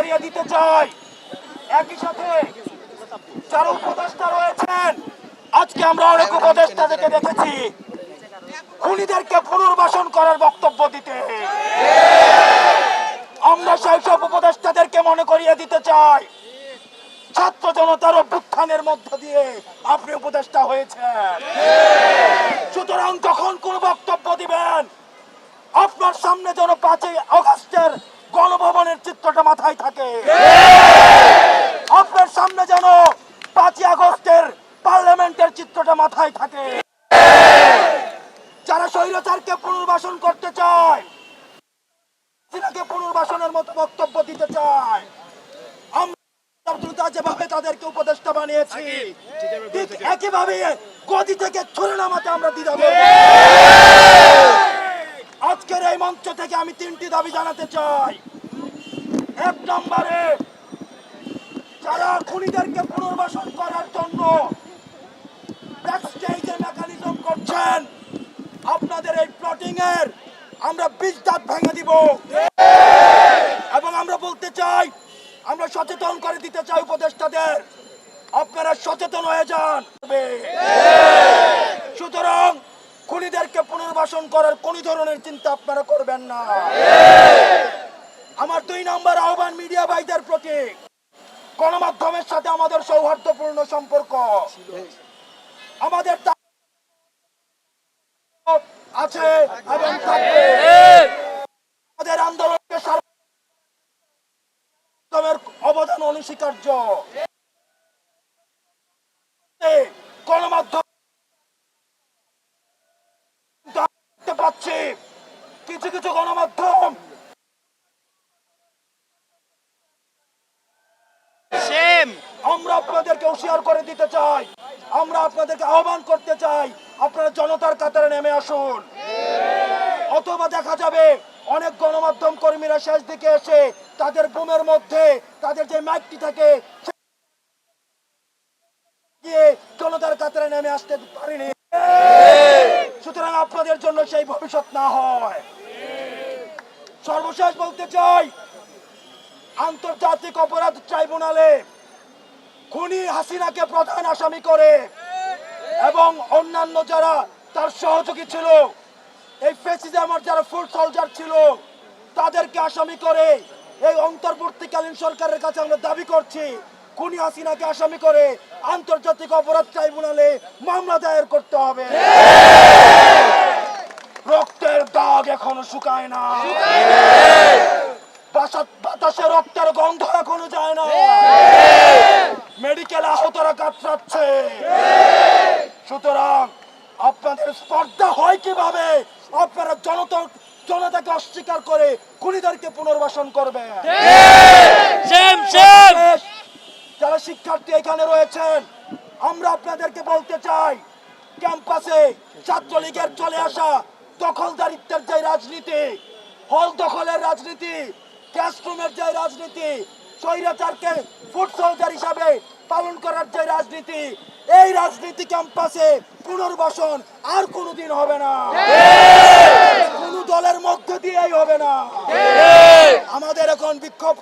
করিয়ে দিতে চাই। একই সাথে যারা উপদেষ্টা রয়েছেন, আজকে আমরা অনেক উপদেষ্টা থেকে দেখেছি। খুনিদেরকে পুনর্বাসন করার বক্তব্য দিতে। আমরা সব উপদেষ্টাদেরকে মনে করিয়ে দিতে চাই। ছাত্র জনতার অভ্যুত্থানের মধ্য দিয়ে আপনি উপদেষ্টা হয়েছেন। সুতরাং যখন কোন বক্তব্য দিবেন? আপনার সামনে যেন পাঁচই আগস্টের গণভবনের চিত্রটা মাথায় থাকে। আপনার সামনে যেন পাঁচই আগস্টের পার্লামেন্টের চিত্রটা মাথায় থাকে। যারা স্বৈরাচারকে পুনর্বাসন করতে চায় হাসিনাকে পুনর্বাসনের মতো বক্তব্য দিতে চায় যেভাবে তাদেরকে উপদেষ্টা বানিয়েছি, ঠিক একইভাবে গদি থেকে ছুড়ে নামাতে আমরা এই মঞ্চ থেকে আমি তিনটি দাবি জানাতে চাই। এক নম্বরে, যারা খুনিদেরকে পুনর্বাসন করার জন্য মেকানিজম করছেন, আপনাদের এই প্লটিং এর আমরা বীজ দাঁত ভেঙে দিব। এবং আমরা বলতে চাই, আমরা সচেতন করে দিতে চাই উপদেষ্টাদের, আপনারা সচেতন হয়ে যান। সুতরাং খুনিদেরকে পুনর্বাসন করার কোন ধরনের চিন্তা আপনারা করবেন না। আমার দুই নম্বর আহ্বান মিডিয়া ভাইদের প্রতি। গণমাধ্যমের সাথে আমাদের সৌহার্দ্যপূর্ণ সম্পর্ক। আমাদের আছে এবং আমাদের আন্দোলনকে অবদান অনস্বীকার্য গণমাধ্যম দেখতে পাচ্ছি কিছু কিছু গণমাধ্যম। আমরা আপনাদেরকে হুঁশিয়ার করে দিতে চাই। আমরা আপনাদেরকে আহ্বান করতে চাই আপনারা জনতার কাতারে নেমে আসুন। অথবা দেখা যাবে অনেক গণমাধ্যম কর্মীরা শেষ দিকে এসে তাদের বুমের মধ্যে তাদের যে মাইকটি থাকে গিয়ে জনতার কাতারে নেমে আসতে পারিনি। সুতরাং আপনাদের জন্য সেই ভবিষ্যৎ না হয়। সর্বশেষ বলতে চাই, আন্তর্জাতিক অপরাধ ট্রাইব্যুনালে খুনি হাসিনাকে প্রধান আসামি করে এবং অন্যান্য যারা তার সহযোগী ছিল, এই ফেসিজামার যারা ফুড সোলজার ছিল, তাদেরকে আসামি করে এই অন্তর্বর্তীকালীন সরকারের কাছে আমরা দাবি করছি খুনি হাসিনাকে আসামি করে আন্তর্জাতিক অপরাধ ট্রাইব্যুনালে মামলা দায়ের করতে হবে। রক্তের দাগ এখনও শুকায় না। বাতাসে রক্তের গন্ধ এখনও যায় না। মেডিকেল আহতরা কাতরাচ্ছে। সুতরাং আপনাদের স্পর্ধা হয় কীভাবে? আপনারা জনতা জনতাকে অস্বীকার করে খুনিদেরকে পুনর্বাসন করবে শিক্ষার্থী এখানে রয়েছেন। আমরা আপনাদেরকে বলতে চাই ক্যাম্পাসে ছাত্রলীগের চলে আসা দখলদারিত্বের যে রাজনীতি হল দখলের রাজনীতি ক্লাসরুমের যে রাজনীতি স্বৈরাচারকে ফুড সোলজার হিসাবে পালন করার যে রাজনীতি এই রাজনীতি ক্যাম্পাসে পুনর্বাসন আর কোনোদিন হবে না। কোন দলের মধ্য দিয়েই হবে না। আমাদের এখন বিক্ষোভ